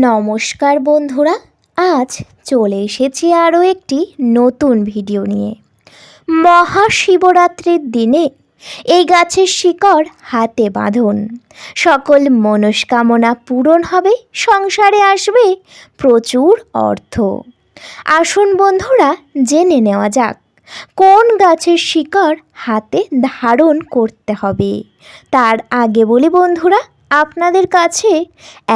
নমস্কার বন্ধুরা, আজ চলে এসেছি আরও একটি নতুন ভিডিও নিয়ে। মহাশিবরাত্রির দিনে এই গাছের শিকড় হাতে বাঁধুন। সকল মনস্কামনা পূরণ হবে, সংসারে আসবে প্রচুর অর্থ। আসুন বন্ধুরা, জেনে নেওয়া যাক, কোন গাছের শিকড় হাতে ধারণ করতে হবে? তার আগে বলি বন্ধুরা আপনাদের কাছে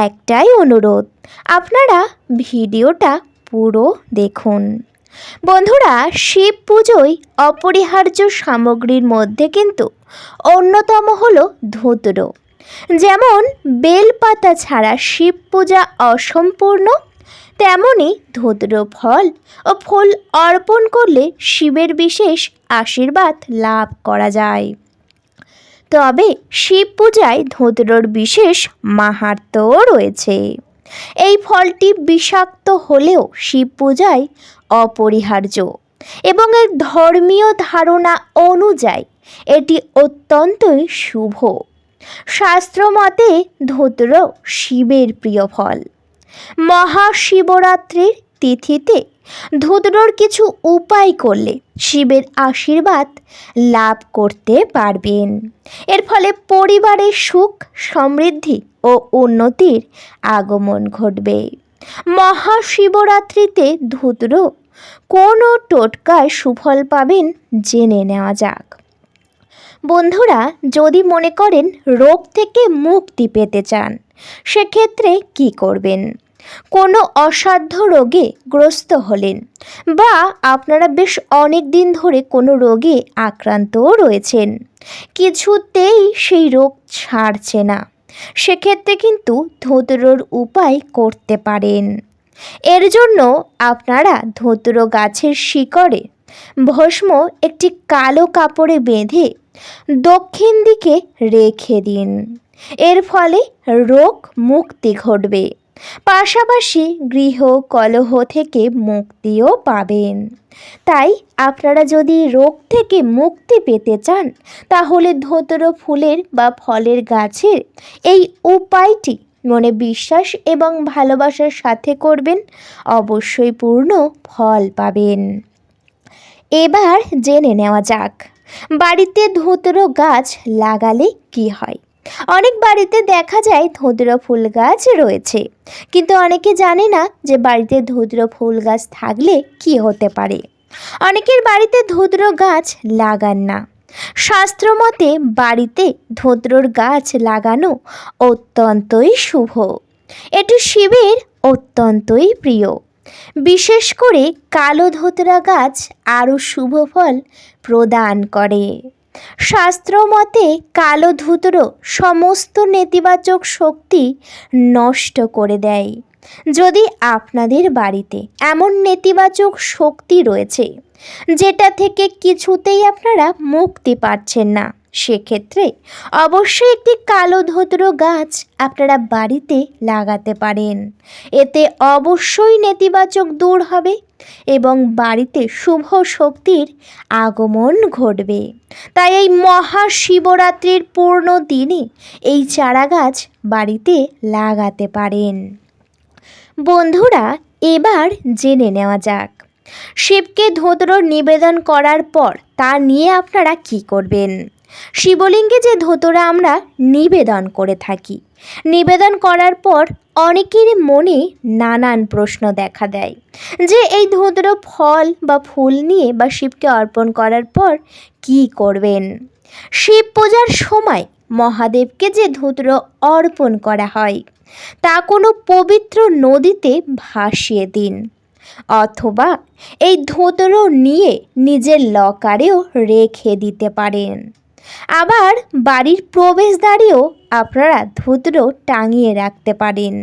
একটাই অনুরোধ। আপনারা ভিডিওটা পুরো দেখুন। বন্ধুরা, শিব পুজোয় অপরিহার্য সামগ্রীর মধ্যে কিন্তু অন্যতম হলো ধুতরো। যেমন বেলপাতা ছাড়া শিব পূজা অসম্পূর্ণ, তেমনি ধুতরো ফল ও ফুল অর্পণ করলে শিবের বিশেষ আশীর্বাদ লাভ করা যায়। তবে শিব পূজায় ধুতরোর বিশেষ মাহাত্ম্যও রয়েছে। এই ফলটি বিষাক্ত হলেও শিব পূজায় অপরিহার্য এবং এর ধর্মীয় ধারণা অনুযায়ী এটি অত্যন্তই শুভ। শাস্ত্রমতে ধুতর শিবের প্রিয় ফল। মহাশিবরাত্রির তিথিতে ধুতরোর কিছু উপায় করলে শিবের আশীর্বাদ লাভ করতে পারবেন। এর ফলে পরিবারের সুখ, সমৃদ্ধি ও উন্নতির আগমন ঘটবে। মহাশিবরাত্রিতে ধুদ্র কোনো টোটকায় সুফল পাবেন জেনে নেওয়া যাক। বন্ধুরা, যদি মনে করেন রোগ থেকে মুক্তি পেতে চান, সেক্ষেত্রে কি করবেন? কোনো অসাধ্য রোগে গ্রস্ত হলেন বা আপনারা বেশ অনেক দিন ধরে কোনো রোগে আক্রান্তও রয়েছেন। কিছুতেই সেই রোগ ছাড়ছে না। সেক্ষেত্রে কিন্তু ধুতরোর উপায় করতে পারেন। এর জন্য আপনারা ধুতরো গাছের শিকড়ে ভস্ম একটি কালো কাপড়ে বেঁধে দক্ষিণ দিকে রেখে দিন। এর ফলে রোগ মুক্তি ঘটবে। পাশাপাশি গৃহ, কলহ থেকে মুক্তিও পাবেন। তাই আপনারা যদি রোগ থেকে মুক্তি পেতে চান, তাহলে ধোতর ফুলের বা ফলের গাছের এই উপায়টি মনে বিশ্বাস এবং ভালোবাসার সাথে করবেন, অবশ্যই পূর্ণ ফল পাবেন। এবার জেনে নেওয়া যাক, বাড়িতে ধুতরো গাছ লাগালে কি হয়? অনেক বাড়িতে দেখা যায় ধুতরো ফুল গাছ রয়েছে। কিন্তু অনেকে জানে না যে বাড়িতে ধুতরো ফুল গাছ থাকলে কি হতে পারে। অনেকের বাড়িতে ধুতরো গাছ লাগান না। শাস্ত্রমতে বাড়িতে ধুতরোর গাছ লাগানো অত্যন্তই শুভ। এটি শিবের অত্যন্তই প্রিয়। বিশেষ করে কালো ধোতরা গাছ আরও শুভ ফল প্রদান করে। শাস্ত্রমতে কালো ধুতরো সমস্ত নেতিবাচক শক্তি নষ্ট করে দেয়। যদি আপনাদের বাড়িতে এমন নেতিবাচক শক্তি রয়েছে, যেটা থেকে কিছুতেই আপনারা মুক্তি পাচ্ছেন না সেক্ষেত্রে অবশ্যই একটি কালো ধুতরো গাছ আপনারা বাড়িতে লাগাতে পারেন। এতে অবশ্যই নেতিবাচক দূর হবে এবং বাড়িতে শুভ শক্তির আগমন ঘটবে। তাই এই মহাশিবরাত্রির পূর্ণ দিনে এই চারা গাছ বাড়িতে লাগাতে পারেন। বন্ধুরা, এবার জেনে নেওয়া যাক। শিবকে ধোতরোর নিবেদন করার পর তা নিয়ে আপনারা কি করবেন? শিবলিঙ্গে যে ধোতরা আমরা নিবেদন করে থাকি। নিবেদন করার পর অনেকের মনে নানান প্রশ্ন দেখা দেয়। যে এই ধুতরো ফল বা ফুল নিয়ে বা শিবকে অর্পণ করার পর কি করবেন? শিব পূজার সময় মহাদেবকে যে ধুতরো অর্পণ করা হয়, তা কোনো পবিত্র নদীতে ভাসিয়ে দিন। অথবা এই ধুতরো নিয়ে নিজের লকারেও রেখে দিতে পারেন। আবার বাড়ির প্রবেশদ্বারেও আপনারা ধুতরো টাঙিয়ে রাখতে পারেন।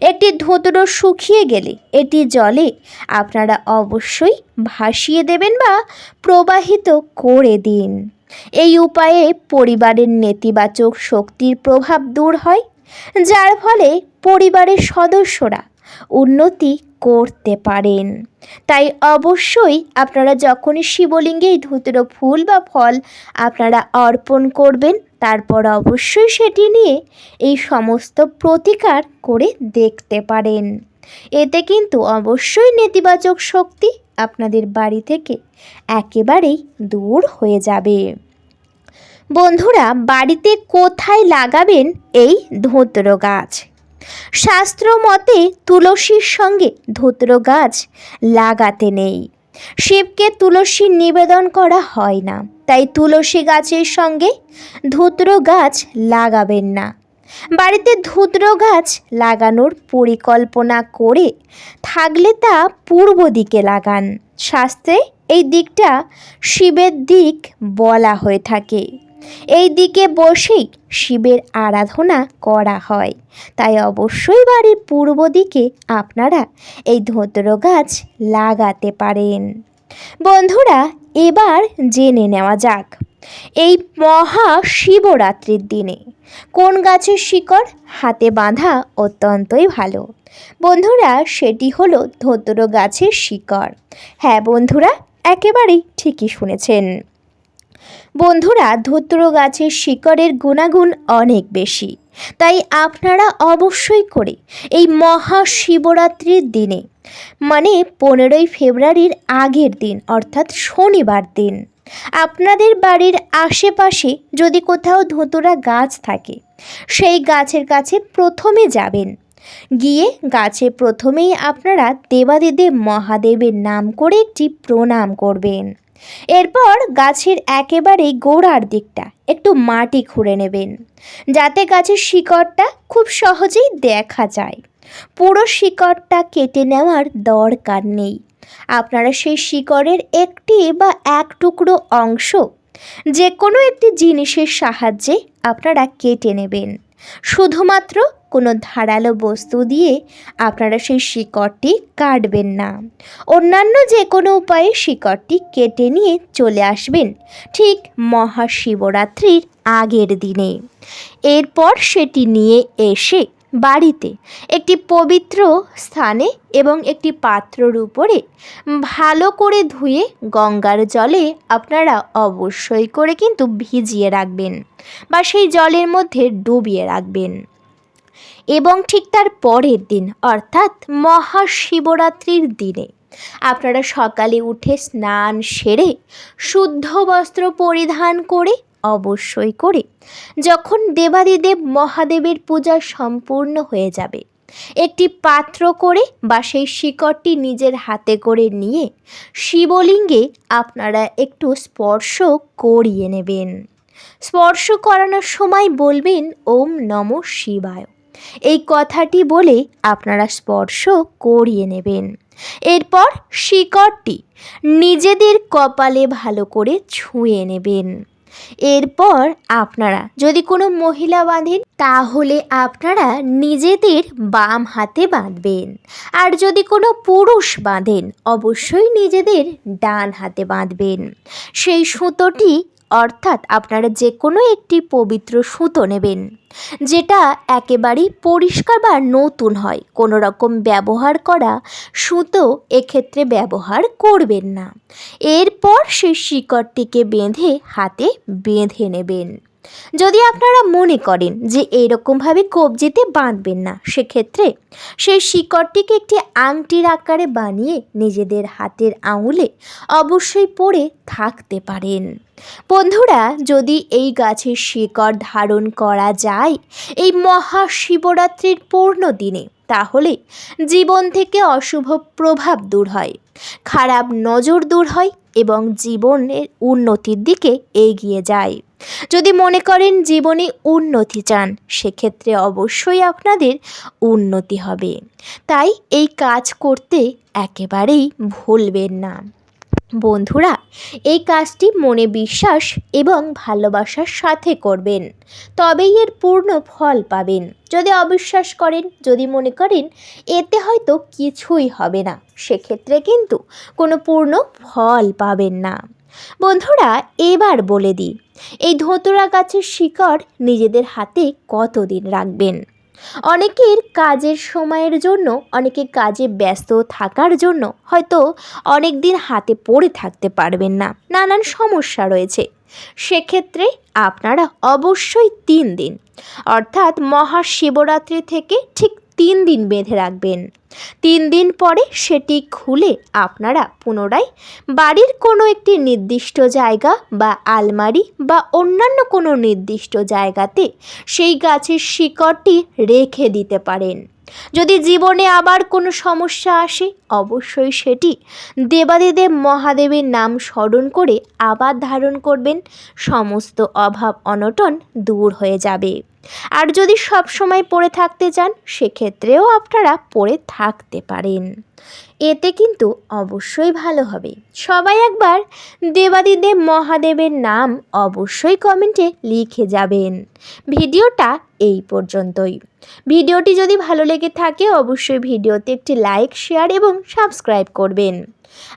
একটি ধুতরো শুকিয়ে গেলে এটি জলে আপনারা অবশ্যই ভাসিয়ে দেবেন বা প্রবাহিত করে দিন। এই উপায়ে পরিবারের নেতিবাচক শক্তির প্রভাব দূর হয়, যার ফলে পরিবারের সদস্যরা উন্নতি করতে পারেন। তাই অবশ্যই আপনারা যখনই শিবলিঙ্গে এই ধুতরো ফুল বা ফল আপনারা অর্পণ করবেন, তারপর অবশ্যই সেটি নিয়ে এই সমস্ত প্রতিকার করে দেখতে পারেন। এতে কিন্তু অবশ্যই নেতিবাচক শক্তি আপনাদের বাড়ি থেকে একেবারেই দূর হয়ে যাবে। বন্ধুরা, বাড়িতে কোথায় লাগাবেন এই ধুতর গাছ? শাস্ত্র মতে তুলসীর সঙ্গে ধুত্র গাছ লাগাতে নেই। শিবকে তুলসী নিবেদন করা হয় না, তাই তুলসী গাছের সঙ্গে ধুত্র গাছ লাগাবেন না। বাড়িতে ধুত্র গাছ লাগানোর পরিকল্পনা করে থাকলে তা পূর্ব দিকে লাগান। শাস্ত্রে এই দিকটা শিবের দিক বলা হয়ে থাকে। এই দিকে বসেই শিবের আরাধনা করা হয়। তাই অবশ্যই বাড়ির পূর্ব দিকে আপনারা এই ধুতর গাছ লাগাতে পারেন। বন্ধুরা, এবার জেনে নেওয়া যাক, এই মহা শিবরাত্রির দিনে কোন গাছের শিকড় হাতে বাঁধা অত্যন্তই ভালো? বন্ধুরা, সেটি হলো ধুতর গাছের শিকড়। হ্যাঁ বন্ধুরা, একেবারেই ঠিকই শুনেছেন। বন্ধুরা, ধুতর গাছের শিকড়ের গুণাগুণ অনেক বেশি। তাই আপনারা অবশ্যই করে এই মহাশিবরাত্রির দিনে মানে পনেরোই ফেব্রুয়ারির আগের দিন, অর্থাৎ শনিবার দিন, আপনাদের বাড়ির আশেপাশে যদি কোথাও ধুতুরা গাছ থাকে, সেই গাছের কাছে প্রথমে যাবেন। গিয়ে গাছে প্রথমেই আপনারা দেবাদিদেব মহাদেবের নাম করে একটি প্রণাম করবেন। এরপর গাছের একেবারে গোড়ার দিকটা একটু মাটি খুঁড়ে নেবেন, যাতে গাছের শিকড়টা খুব সহজেই দেখা যায়। পুরো শিকড়টা কেটে নেওয়ার দরকার নেই। আপনারা সেই শিকড়ের একটি বা এক টুকরো অংশ যে কোনো একটি জিনিসের সাহায্যে আপনারা কেটে নেবেন। শুধুমাত্র কোনো ধারালো বস্তু দিয়ে আপনারা সেই শিকড়টি কাটবেন না। অন্যান্য যে কোনো উপায়ে শিকড়টি কেটে নিয়ে চলে আসবেন, ঠিক মহাশিবরাত্রির আগের দিনে। এরপর সেটি নিয়ে এসে বাড়িতে একটি পবিত্র স্থানে এবং একটি পাত্রর উপরে ভালো করে ধুয়ে গঙ্গার জলে আপনারা অবশ্যই করে কিন্তু ভিজিয়ে রাখবেন বা সেই জলের মধ্যে ডুবিয়ে রাখবেন। এবং ঠিক তার পরের দিন, অর্থাৎ মহাশিবরাত্রির দিনে। আপনারা সকালে উঠে স্নান সেরে, শুদ্ধ বস্ত্র পরিধান করে, অবশ্যই করে, যখন দেবাদিদেব মহাদেবের পূজা সম্পূর্ণ হয়ে যাবে, একটি পাত্র করে বা সেই শিকড়টি নিজের হাতে করে নিয়ে, শিবলিঙ্গে আপনারা একটু স্পর্শ করিয়ে নেবেন। স্পর্শ করানোর সময় বলবেন, ওম নম শিবায়। এই কথাটি বলে আপনারা স্পর্শ করিয়ে নেবেন। এরপর শিকড়টি নিজেদের কপালে ভালো করে ছুঁয়ে নেবেন। এরপর আপনারা যদি কোনো মহিলা বাঁধেন, তাহলে আপনারা নিজেদের বাম হাতে বাঁধবেন। আর যদি কোনো পুরুষ বাঁধেন, অবশ্যই নিজেদের ডান হাতে বাঁধবেন। সেই সুতোটি অর্থাৎ আপনারা যে কোনো একটি পবিত্র সুতো নেবেন, যেটা একেবারেই পরিষ্কার বা নতুন হয়। কোনো রকম ব্যবহার করা সুতো এক্ষেত্রে ব্যবহার করবেন না। এরপর সেই শিকড়টিকে বেঁধে হাতে বেঁধে নেবেন। যদি আপনারা মনে করেন যে এইরকমভাবে কবজিতে বাঁধবেন না, সেক্ষেত্রে সেই শিকড়টিকে একটি আংটির আকারে বানিয়ে নিজেদের হাতের আঙুলে অবশ্যই পরে থাকতে পারেন। বন্ধুরা, যদি এই গাছের শিকড় ধারণ করা যায় এই মহাশিবরাত্রির পূর্ণ দিনে, তাহলে জীবন থেকে অশুভ প্রভাব দূর হয়, খারাপ নজর দূর হয় এবং জীবনের উন্নতির দিকে এগিয়ে যায়। যদি মনে করেন জীবনে উন্নতি চান, সেক্ষেত্রে অবশ্যই আপনাদের উন্নতি হবে। তাই এই কাজ করতে একেবারেই ভুলবেন না। বন্ধুরা, এই কাজটি মনে বিশ্বাস এবং ভালোবাসার সাথে করবেন। তবেই এর পূর্ণ ফল পাবেন। যদি অবিশ্বাস করেন, যদি মনে করেন, এতে হয়তো কিছুই হবে না, সেক্ষেত্রে কিন্তু কোনো পূর্ণ ফল পাবেন না। বন্ধুরা, এবার বলে দিই, এই ধতুরা গাছের শিকড় নিজেদের হাতে কতদিন রাখবেন? অনেকের কাজের সময়ের জন্য, অনেকে কাজে ব্যস্ত থাকার জন্য হয়তো অনেক দিন হাতে পড়ে থাকতে পারবেন না। নানান সমস্যা রয়েছে। সেক্ষেত্রে আপনারা অবশ্যই তিন দিন, অর্থাৎ মহাশিবরাত্রি থেকে ঠিক তিন দিন বেঁধে রাখবেন। তিন দিন পরে সেটি খুলে আপনারা পুনরায় বাড়ির কোনো একটি নির্দিষ্ট জায়গা বা আলমারি বা অন্যান্য কোনো নির্দিষ্ট জায়গাতে সেই গাছের শিকড়টি রেখে দিতে পারেন। যদি জীবনে আবার কোনো সমস্যা আসে, অবশ্যই সেটি দেবাদিদেব মহাদেবের নাম স্মরণ করে আবার ধারণ করবেন। সমস্ত অভাব অনটন দূর হয়ে যাবে। আর যদি সব সময় পড়ে থাকতে চান, সেক্ষেত্রেও আপনারা পড়ে থাকতে পারেন। এতে কিন্তু অবশ্যই ভালো হবে। সবাই একবার দেবাদিদেব মহাদেবের নাম অবশ্যই কমেন্টে লিখে যাবেন। ভিডিওটা এই পর্যন্তই। ভিডিওটি যদি ভালো লেগে থাকে, অবশ্যই ভিডিওতে একটি লাইক, শেয়ার এবং সাবস্ক্রাইব করবেন।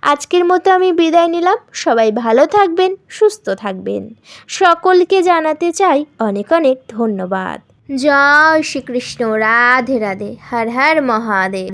আজকের মতো আমি বিদায় নিলাম। সবাই ভালো থাকবেন, সুস্থ থাকবেন। সকলকে জানাতে চাই অনেক অনেক ধন্যবাদ। জয় শ্রীকৃষ্ণ, রাধে রাধে, হর হর মহাদেব।